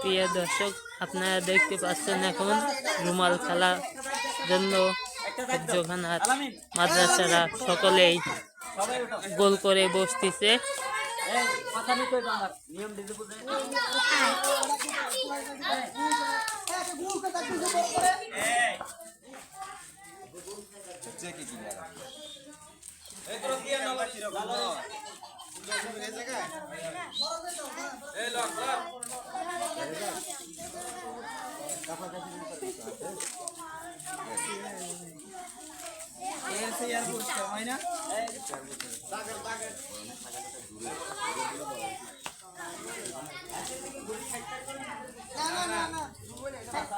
প্রিয় দর্শক, আপনারা দেখতে পাচ্ছেন এখন রুমাল খেলার জন্য জোখানার মাদ্রাসারা সকলেই গোল করে বসতেছে। এই মাথা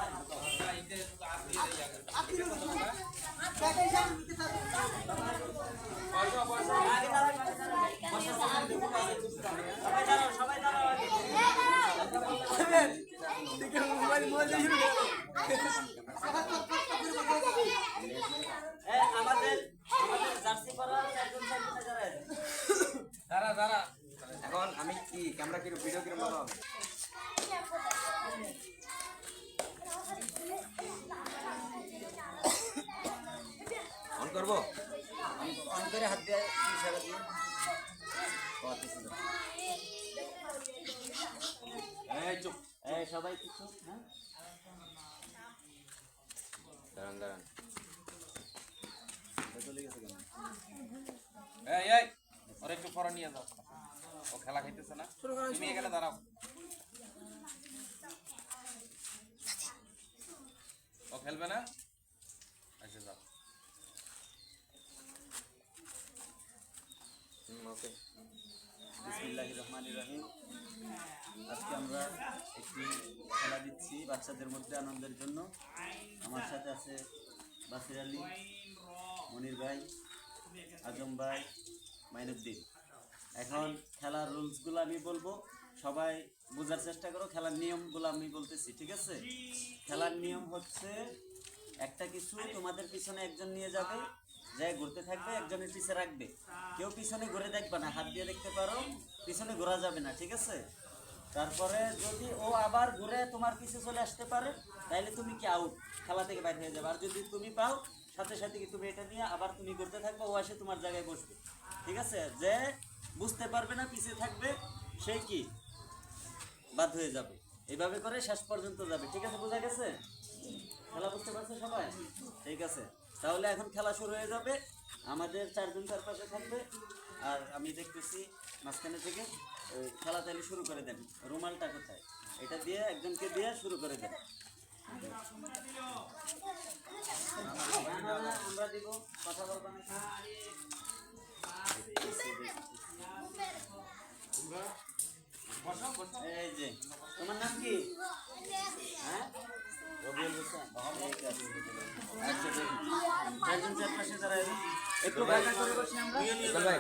আর হইবে হয় নিয়ম দিতে বুঝে সবাই দাঁড়াও সবাই দাঁড়াও আগে। এই, আমাদের আমাদের জার্সি পরা চারজন চারজনে দাঁড়ায় দাঁড়া দাঁড়া এখন আমি কি ক্যামেরা কি ভিডিও কিরম বানাবো অন করব অন করে হাত দিয়ে ইশারা দিয়ে এই চুপ এই সবাই কিছু হ্যাঁ দাঁড়ান দাঁড়ান চলে গেছে কেন এই এই ওর একটু পরে নিয়ে যাও ও খেলা খাইতেছে না? তুমি এখানে দাঁড়াও। ও খেলবে না? এসে যাও। ওকে। বিসমিল্লাহির রহমানির রহিম। আজকে আমরা একটি খেলা দিচ্ছি বাচ্চাদের মধ্যে আনন্দের জন্য। আমার সাথে আছে বাসির আলী মনির ভাই আজম ভাই মাইনুদ্দিন। এখন খেলার রুলসগুলো আমি বলব। সবাই বোঝার চেষ্টা করো, খেলার নিয়মগুলো আমি বলতেছি, ঠিক আছে? খেলার নিয়ম হচ্ছে একটা কিছু তোমাদের পিছনে একজন নিয়ে যাবে, যে ঘুরতে থাকবে, একজনের পিছে রাখবে। কেউ পিছনে ঘুরে দেখবে না, হাত দিয়ে দেখতে পারো, পিছনে ঘোরা যাবে না, ঠিক আছে? তারপরে যদি ও আবার ঘুরে তোমার পিছে চলে আসতে পারে তাহলে তুমি কি আউট খেলা থেকে বাইরে হয়ে যাবে। আর যদি তুমি পাও, সাথে সাথে কি তুমি এটা নিয়ে আবার তুমি ঘুরতে থাকবে, ও আসে তোমার জায়গায় বসবে। ঠিক আছে? যে বুঝতে পারবে না পিছে থাকবে সেই কি? বাদ হয়ে যাবে। এইভাবে করে শেষ পর্যন্ত যাবে, ঠিক আছে, বোঝা গেছে? খেলা বুঝতে পারছে সবাই? ঠিক আছে, তাহলে এখন খেলা শুরু হয়ে যাবে। আমাদের চারজন চারপাশে থাকবে, আর আমি দেখতেছি মাঝখানে থেকে খেলা তাহলে শুরু করে দেন। রুমালটা কোথায়? এটা দিয়ে একজনকে দিয়ে শুরু করে দেন। আমরা দিব, কথা বলব এই যে তোমার নাম কি হ্যাঁ রবিউল হোসেন আচ্ছা। চারজন চারপাশে যারা একটু ভাগা করে বসি আমরা চল ভাই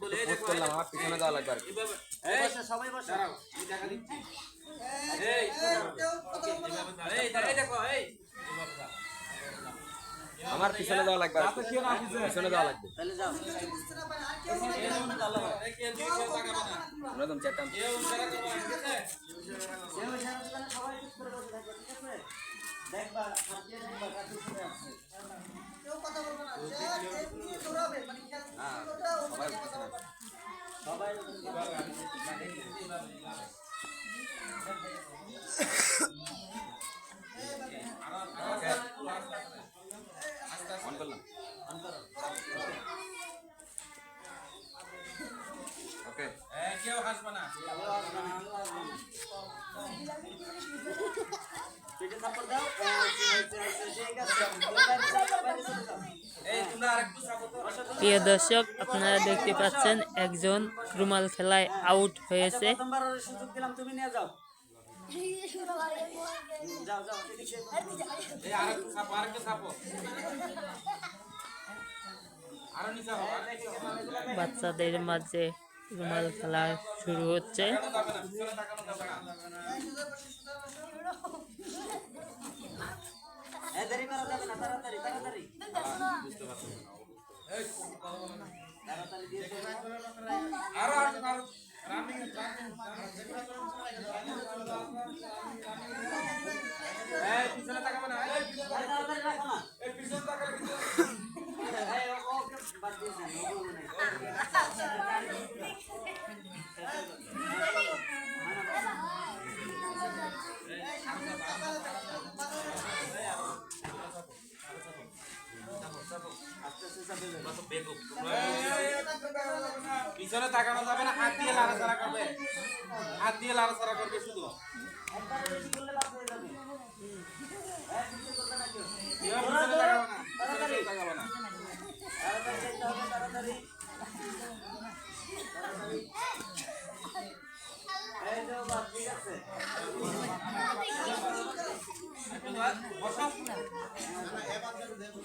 পোস্ট করলাম আমার পিছনে যাওয়া লাগবে আর এই বসে, সবাই বসে আমার পিছনে যাওয়া লাগবে। পিছনে যাওয়া লাগবে তাহলে যাও একদম চারটা কেউ ইশারা দিবে না, সবাই চুপ করে বসে থাকবে, ঠিক আছে? দেখবা, হাত দিয়ে দেখবা, কার পিছনে আছে। সবাই পিছনে আছে। সবাই অন করলাম ওকে পেটে থাপ্পড় দাও। আচ্ছা, আচ্ছা, ঠিক আছে। বাইরে যাও, বাইরে চলে যাও। বসো তো। প্রিয় দর্শক, আপনারা দেখতে পাচ্ছেন একজন রুমাল খেলায় আউট হয়েছে। বাচ্চাদের মাঝে রুমাল খেলা শুরু হচ্ছে তাড়াতাড়ি তাড়াতাড়ি তাড়াতাড়ি দিয়ে দেবে। আরও আরও আরও রানিং রানিং এই পিছনে তাকাবে না এই পিছনে আরে তাড়াতাড়ি রাখো না। এই পিছনে তাকালে কিন্তু এই, ও- ওকে বাদ দিয়েছেন, ও বলবে না। আস্তে আস্তে যাবে। পিছনে তাকানো যাবে না, হাত দিয়ে লাড়াচাড়া করবে হাত দিয়ে লাড়াচাড়া করবে শুধু একবারে বেশি করলে বাদ হয়ে যাবে। হ্যাঁ, কিছু করবে না কেউ। এবার পিছনে তাকাবে না পিছনে তাকাবে না তাড়াতাড়ি যেতে হবে, তাড়াতাড়ি। তাড়াতাড়ি। এই যে বাদ, ঠিক আছে। বসো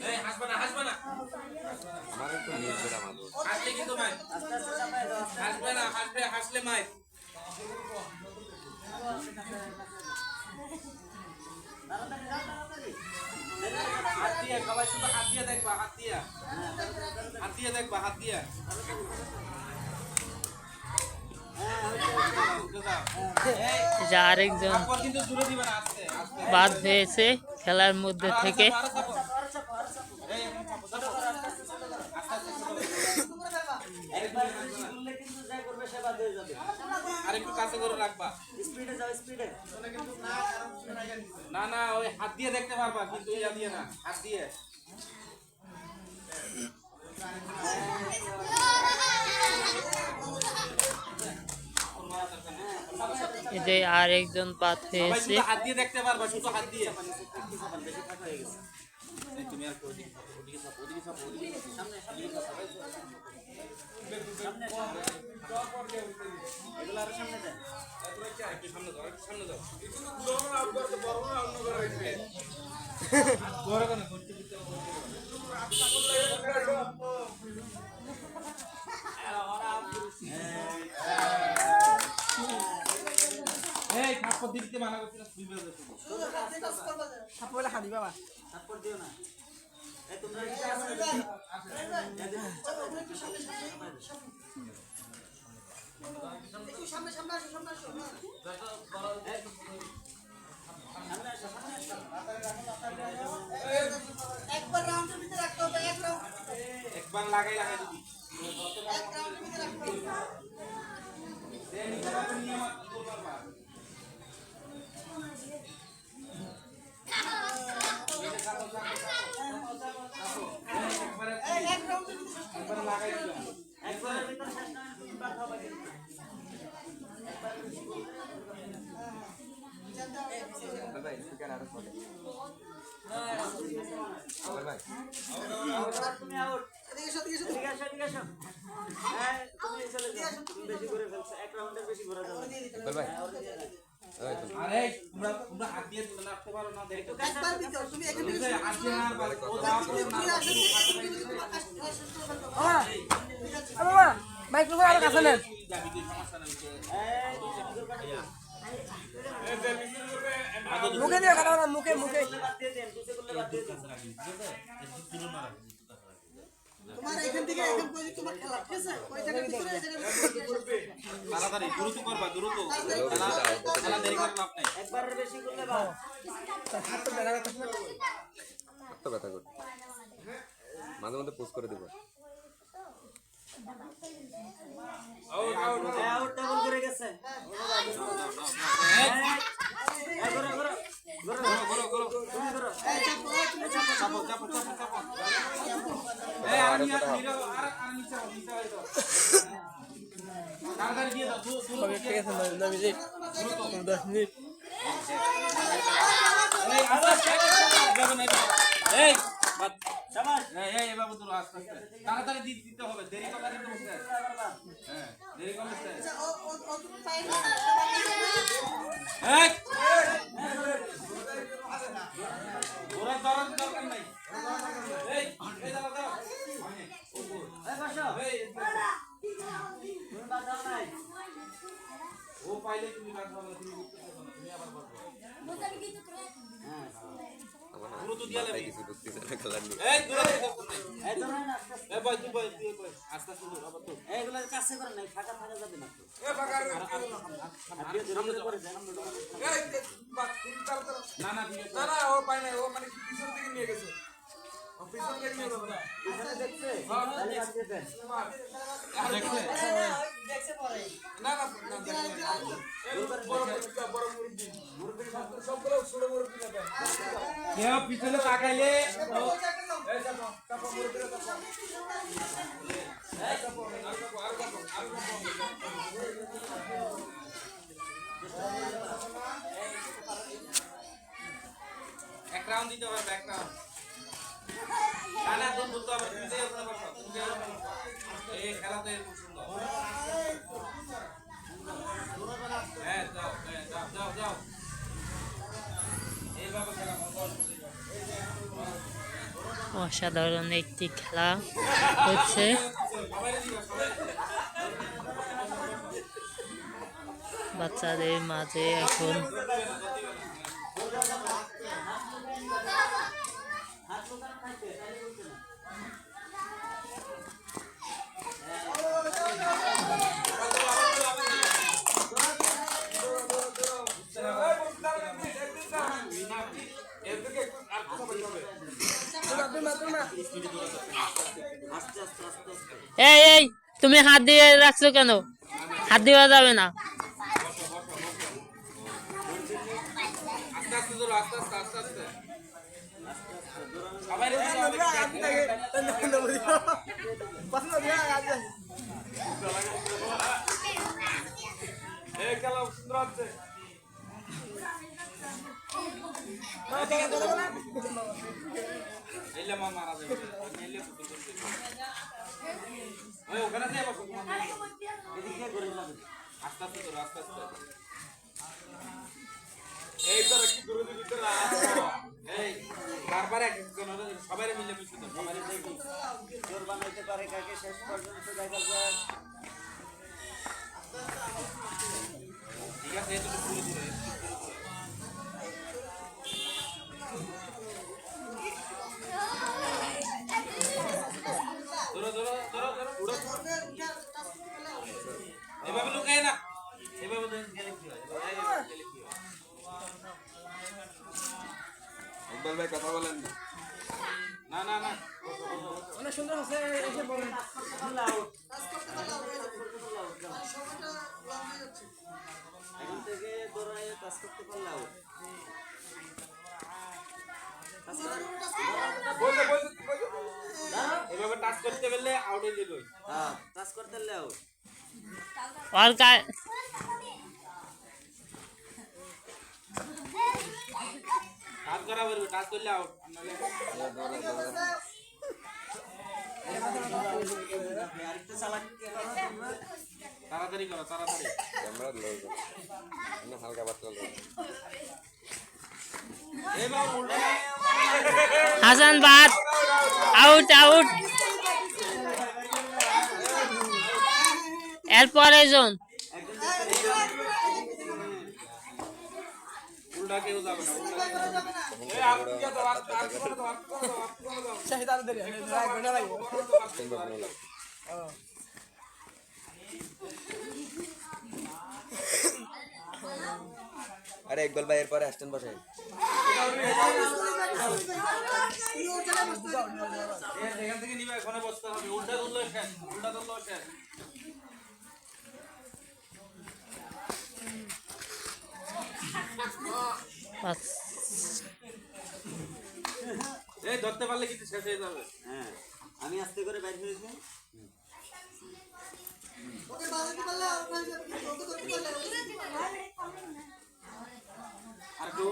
এই হাসবে না হাসবে না হাসলে কিন্তু মাই আস্তে আস্তে চাপায় দাও, আস্তে হাসবে না হাসবে হাসলে মাই তাড়াতাড়ি যাও, তাড়াতাড়ি। হাত দিয়ে সবাই শুধু হাত দিয়ে দেখবা হাত দিয়ে হাত দিয়ে দেখবা হাত দিয়ে উঠে যাও। এই, এই যে আরেকজন বাদ হয়েছে খেলার মধ্যে থেকে। একবার করলে কিন্তু যা করবে সে বাদ হয়ে যাবে। আর একটু কাছে করে রাখবা। স্পিডে যাও, স্পিডে। না না ওই হাত দিয়ে দেখতে পারবা কিন্তু ইয়া দিয়ে না হাত দিয়ে। এই যে আরেকজন বাদ সবাই হয়েছে শুধু হাত দিয়ে দেখতে পারবা শুধু হাত দিয়ে। হয়ে তুমি আর ওদিকে ওদিকে সব ওদিকে চাপো, ওদিকে। সামনে, সামনে চাপাও। সামনে। এগুলো আরও সামনে দেন। একটু সামনে যাও, একটু সামনে মানা করছি না, তুই বেরো শুধু। থাপ্পড় দিও না। এই তোমরা এদিকে সামনে আসো, সামনে। আসো। একবার রাউন্ডের ভিতরে রাখতে হবে এক রাউন্ড। একবার লাগাই লাগাই দিবি। এক রাউন্ডের ভিতরে রাখতে হবে। বেশি করে ফেলছো। এক রাউন্ডের বেশি ঘোরা যাবে হ্যাঁ। আরে তোমরা তোমরা হাত দিয়ে তুলে রাখতে পারো না দেখো ভিতরে, তুমি এখান থেকে হাত দিয়ে আর ও করো। না। মাইক্রোফোন কাছে নেন তুই তুই। মুখে দিয়ে কাটাবো মুখে মুখে করলে বাদ দিয়ে দেন, কুচে করলে বাদ দিয়ে দেন। তোমার এখান থেকে এখান পর্যন্ত তোমার খেলা, ঠিক আছে? ওই জায়গার ভিতরে, এই জায়গার ভিতরে। তাড়াতাড়ি দ্রুত করবা দ্রুত খেলা খেলা দেরি করে লাভ নাই একবারের বেশি করলে বাদ। হাত তো ব্যথা করছে মাঝে মধ্যে পোস্ট করে দেবো হ্যাঁ, out double করে গেছে। হ্যাঁ, ঘোরো, ঘোরো। ঘোরো, করো করো তুমি ঘোরো। চাপো চাপো চাপো চাপো দশ মিনিট তাড়াতাড়ি দিতে হবে দেরি করলে কিন্তু হ্যাঁ দেরি করলে বুঝতে ও- ও- ও তুমি পাই না? এই। ঘোরার দরকার নাই। এই এই দাঁড়াও। ও পাইলে তুমি কাজ পাবে তুমি করতে পারবে না তুমি আবার করবে মোটামুটি কিন্তু করে হ্যাঁ পুরো তো দিয়া লাগে কিছু করতে জানা খেলার নেই এই দূরে এই দূরে এ ভাই তুই ভাই তুই ভাই আস্তে আস্তে দূর আবার তো এইগুলা কাছে করে নাই ফাঁকা ফাঁকা যাবে না তো এ ফাঁকা সামনে করে যায় সামনে এই বাস তুমি তাড়াতাড়ি না না না না ও পাই নাই ও মানে পিছন থেকে নিয়ে গেছে পিছন তাকাইলে এক রাউন্ড দিতে হবে রাউন্ড অসাধারণ একটি খেলা হচ্ছে। বাচ্চাদের মাঝে এখন হাত দিয়ে রাখছো কেন? হাত দেওয়া যাবে না। আস্তে ধরো আস্তে আস্তে করে আস্তে আস্তে এই তো একটু দূরে দূরে ভিতরে এই, বারবার একজন সবাই মিলে মিশে দাও সবাই জোর বানাইতে পারে কাকে শেষ পর্যন্ত দেখা যায় আর কা- টাচ করা পারবে টাচ করলে আউট তোমরা। তাড়াতাড়ি করো তাড়াতাড়ি ক্যামেরা লোক না হালকা পাতলা লোক হাসান বাদ আউট আউট এরপরে জন উল্টা কেউ যাবে না উল্টা এই আর কি দাও আর আর করে দাও আর করে দাও আর করে দাও চাই তাড়াতাড়ি এক ঘণ্টা লাগবে সুন্দর ভালো লাগে আরে ইকবাল ভাই এরপরে আসতেন বসে থেকে নিবে এখানে বসতে হবে। উল্টা ধরলে শেষ উল্টা ধরলে শেষ। বাস। এই ধরতে পারলে কিন্তু শেষ হয়ে যাবে। হ্যাঁ আমি আস্তে করে বাইর ওকে বাজাতে পারলে আর যাবে কিন্তু ওকে পারলে আর কেউ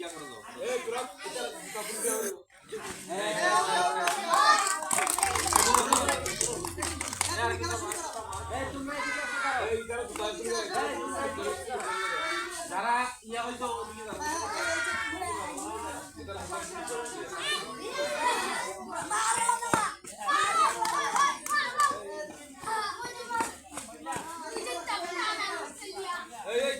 ইয়া করে দাও। এই তোরা এটা কাপড় দিয়ে এই তারা কোথায় দিয়ে যারা ইয়া হইতো ওদিকে যাবে এই এই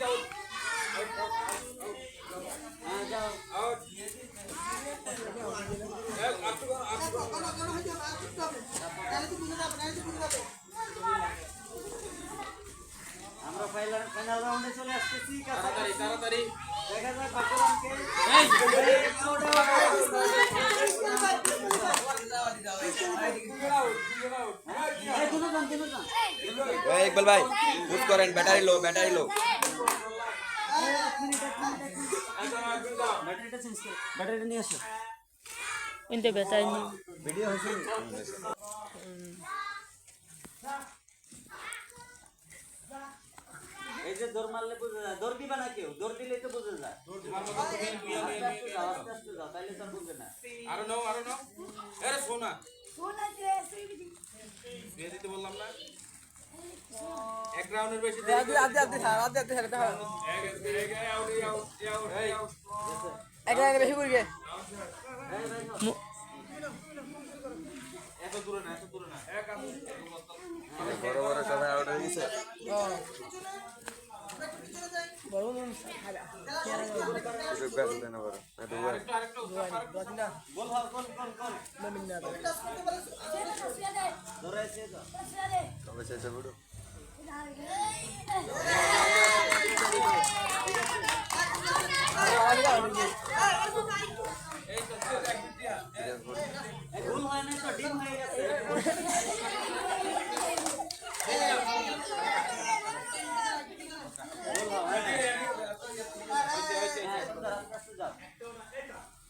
তাহলে তো বুঝে যাবে নাহলে তো বুঝে যাবে আমরা ফাইনাল ফাইনাল রাউন্ডে চলে আসতেছি তাড়াতাড়ি তাড়াতাড়ি দেখা যাক ভাগ্যবানকে এই এই কোনো গান কোনো গান ওই ভাই বুঝ করেন ব্যাটারি লো ব্যাটারি লো ব্যাটারিটা চেঞ্জ করো ব্যাটারিটা নিয়ে আসো। কিন্তু বেচাই নি ভিডিও হয়েছে। এই যে দৌড় মারলে বোঝা যায় দৌড় দিবা না কেউ দৌড় দিলে তো বোঝা যায়। তাইলে তো না। আরও নাও আরও নাও। আরে সোনা দিয়ে দিতে বললাম না। এক রাউন্ডের বেশি দেরি আদি আদি আদি স্যার আদি আদি স্যার দেখা এক লাইনে বেশি করে গে এত দূরে না এত দূরে না। এক আছে বড় বড় সবাই আউট হয়ে গেছে বড় খাবে সুযোগ ব্যাস দেন না গোল না তো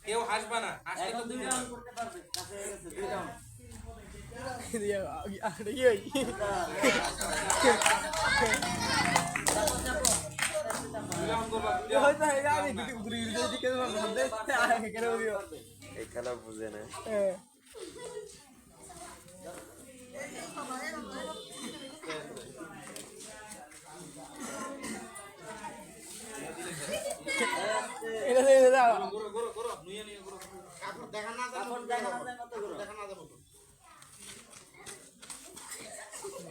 কেউ হাসবা না হাসলে তো দুই রাউন্ড করতে পারবে। কাছে দুই রাউন্ড। এই খেলা বুঝে না হ্যাঁ দেখা না দেখা যাক শেষ পর্যন্ত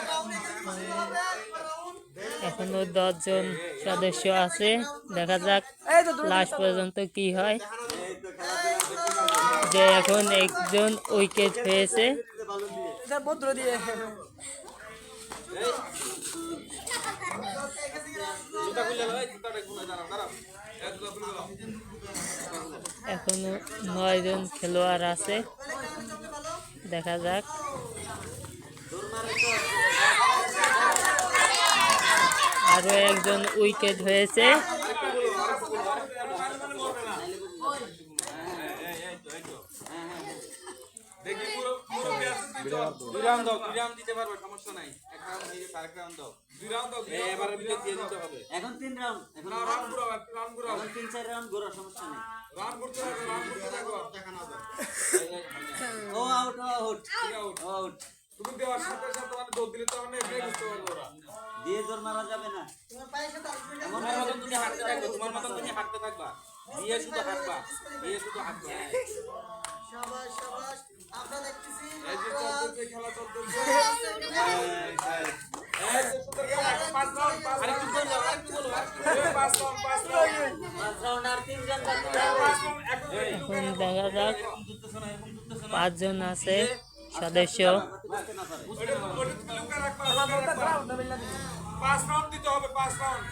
রাউন্ড এখনও দশজন সদস্য আছে। দেখা যাক এই তো দূর লাস্ট পর্যন্ত কি হয়। যে এখন একজন উইকেট হয়েছে এখনও নয় জন খেলোয়াড় আছে। দেখা যাক। আরও একজন উইকেট হয়েছে দেখি পুরো পুরো ম্যাচ দুই রাউন্ড দাও দুই রাউন্ড দিতে পারবে সমস্যা নাই। এক রাউন্ড হয়ে গেছে আরেক রাউন্ড দাও। দুই রাউন্ড দাও এবারে ভিতরে দিয়ে দিতে হবে এখন তিন রাউন্ড এখন রাউন্ড পুরো রাউন্ড পুরো এখন তিন চার রাউন্ড ঘোরা সমস্যা নেই। রাউন্ড করতে হবে রাউন্ড করতে থাকো। দেখা না যায় ও আউট আউট। আউট। আউট। তুমি দেওয়ার সাথে সাথে মানে দৌড় দিলে তো মানে এটাই বুঝতে পারব ওরা। দিয়ে দৌড় মারা যাবে না। তোমার পায়ের সাথে আসবে না। তোমার মতন তুমি হাঁটতে থাকবে তোমার মতন তুমি হাঁটতে থাকবা। দিয়ে শুধু হাঁটবা দিয়ে শুধু হাঁটবা। আমরা দেখতেছি এই যে চলতেছে খেলা চলতেছে এখন দেখা যাক পাঁচজন আছে সদস্য পাঁচ রাউন্ড দিতে হবে পাঁচ round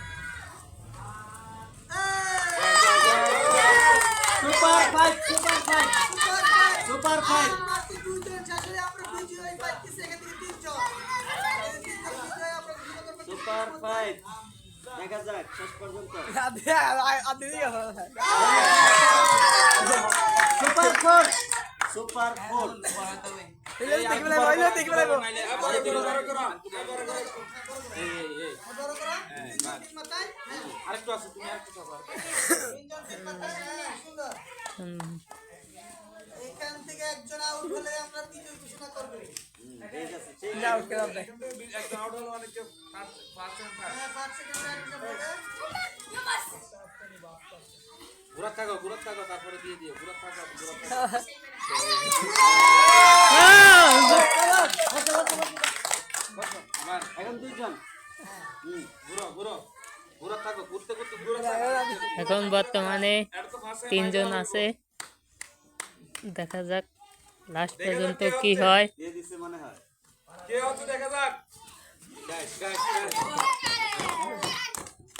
super fight super fight super ঘোষণা করব। সুপার ফাইট দেখা যাক শেষ পর্যন্ত সুপার ফোর সুপার ফোর এই দেখবে লাগবো এই দেখবে লাগবো নাইলে আরে করো করো করো এই এই এই বড় করা তিন মাথায় হ্যাঁ আরেকটু আছে তুমি আরেকটু চাপা তিনজন তিন মাথায় হ্যাঁ সুন্দর হুম, এখান থেকে একজন আউট হলে আমরা তৃতীয় ঘোষণা করব। ঠিক আছে ঠিক আছে। যাও কেন দেখ আউট হলো মানে কেউ ফার্স্ট ফার্স্ট হ্যাঁ পাঁচ সেকেন্ড একটা বলে ঘুরাত থাকো ঘুরাত থাকো তারপরে দিয়ে দিও। ঘুরাত থাকো ঘুরাত থাকো। এখন দুইজন। ঘুরো ঘুরো। বর্তমানে তিনজন আছে। দেখা যাক লাস্ট পর্যন্ত কি হয়। দিয়ে দিছে মনে হয়? কে হচ্ছে দেখা যাক। গাইস গাইস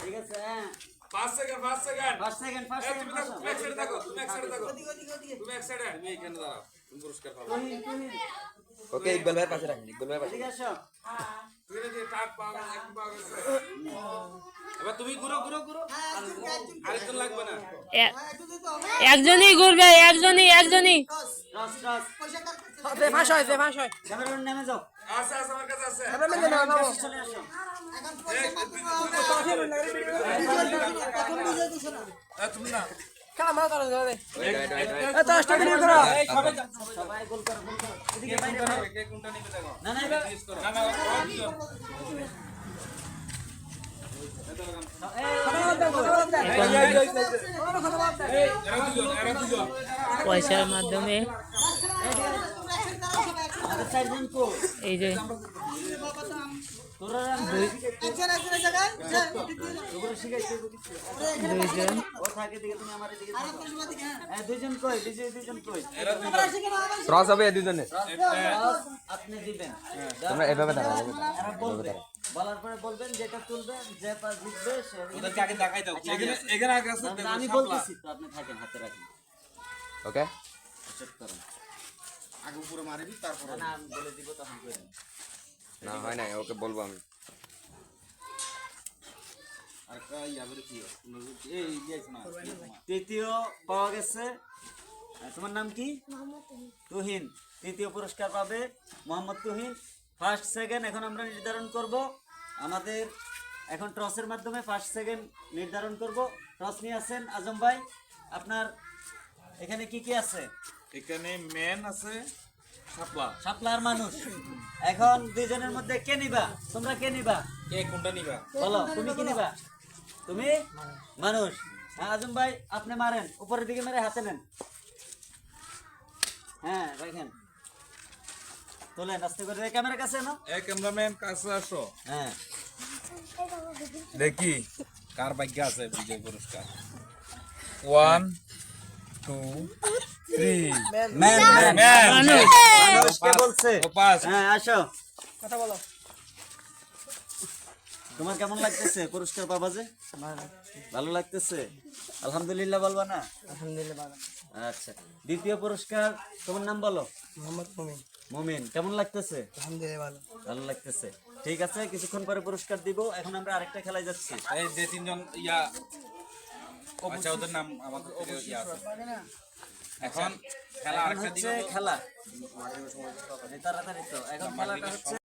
ঠিক আছে হ্যাঁ। 5 second 5 second first second first তুমি এক সাইডে থাকো তুমি এক সাইডে থাকো। ওদিকে ওদিকে ওদিকে তুমি এক সাইডে তুমি এখানে দাঁড়াও তুমি পুরস্কার পাবে। তুহিন তুহিন ওকে ইকবাল ভাইয়ের পাশে রাখেন ইকবাল ভাইয়ের পাশে। হ্যাঁ হ্যাঁ একজনই ঘুরবে একজনই একজনই ফাঁস হয় ফাঁস হয় নেমে যাও আমার কাছে আছে মেনে চলে আসো এখন পয়সা তুমি না খেলা মারা তারা যাবে রাইট রাইট রাইট এ তো স্টার্ট করে করো সবাই গোল করো গোল করো এদিকে বাইরে কোনটা কে কোনটা নেবে দেখো না না এবার জিজ্ঞেস করো না না ওরা দুজন এরা দুজন এরা দুজন পয়সার মাধ্যমে এই যে ক্রস হবে দুজনে। আপনি দিবেন তোমরা এভাবে বলার পরে বলবেন যেটা তুলবে যে পাস জিতবে সে ওদেরকে আগে দেখাই দাও। এখানে এখানে আগে আছে আমি বলতেছি তো আপনি থাকেন হাতে রাখেন। ওকে? চেক করেন আগে উপরে মারিবি তারপর না না আমি বলে দিব তখন করেন না হয় নাই ওকে বলব আমি। তৃতীয় পাওয়া গেছে তোমার নাম কি? তুহিন। তৃতীয় পুরস্কার পাবে মোহাম্মদ তুহিন। ফার্স্ট সেকেন্ড এখন আমরা নির্ধারণ করব। আমাদের এখন টসের মাধ্যমে ফার্স্ট সেকেন্ড নির্ধারণ করব। টস নিয়ে আছেন আজম ভাই। আপনার এখানে কি কি আছে? এখানে মেন আছে শাপলা সাপলার মানুষ। এখন দুইজনের মধ্যে কে নিবা? তোমরা কে নিবা? কে কোনটা নিবা? বলো তুমি কি নিবা? তুমি? মানুষ। হ্যাঁ আজম ভাই আপনি মারেন। উপরের দিকে মেরে হাতে নেন। হ্যাঁ রাখেন তোলেন আস্তে করে ক্যামেরার কাছে না এই ক্যামেরাম্যান কাছে আসো। হ্যাঁ। দেখি কার ভাগ্য আছে বিজয় পুরস্কার? One two three man man মানুষ। মানুষ। কে বলছে হ্যাঁ আসো। কথা বলো। তোমার কেমন লাগতেছে পুরস্কার পাবা যে? ভালো লাগতেছে? আলহামদুলিল্লাহ বলবা না? আলহামদুলিল্লাহ আচ্ছা। দ্বিতীয় পুরস্কার তোমার নাম বলো? মোহাম্মদ মুমিন। মুমিন। কেমন লাগতেছে? আলহামদুলিল্লাহ ভালো। ভালো লাগতেছে। ঠিক আছে কিছুক্ষণ পরে পুরস্কার দিব। এখন আমরা আরেকটা খেলায় যাচ্ছি। এই যে তিনজন ইয়া আচ্ছা ওদের নাম আমাদের ইয়া আছে। এখন খেলা আরেকটা হচ্ছে খেলা। তাড়াতাড়ি তো এখন খেলাটা হচ্ছে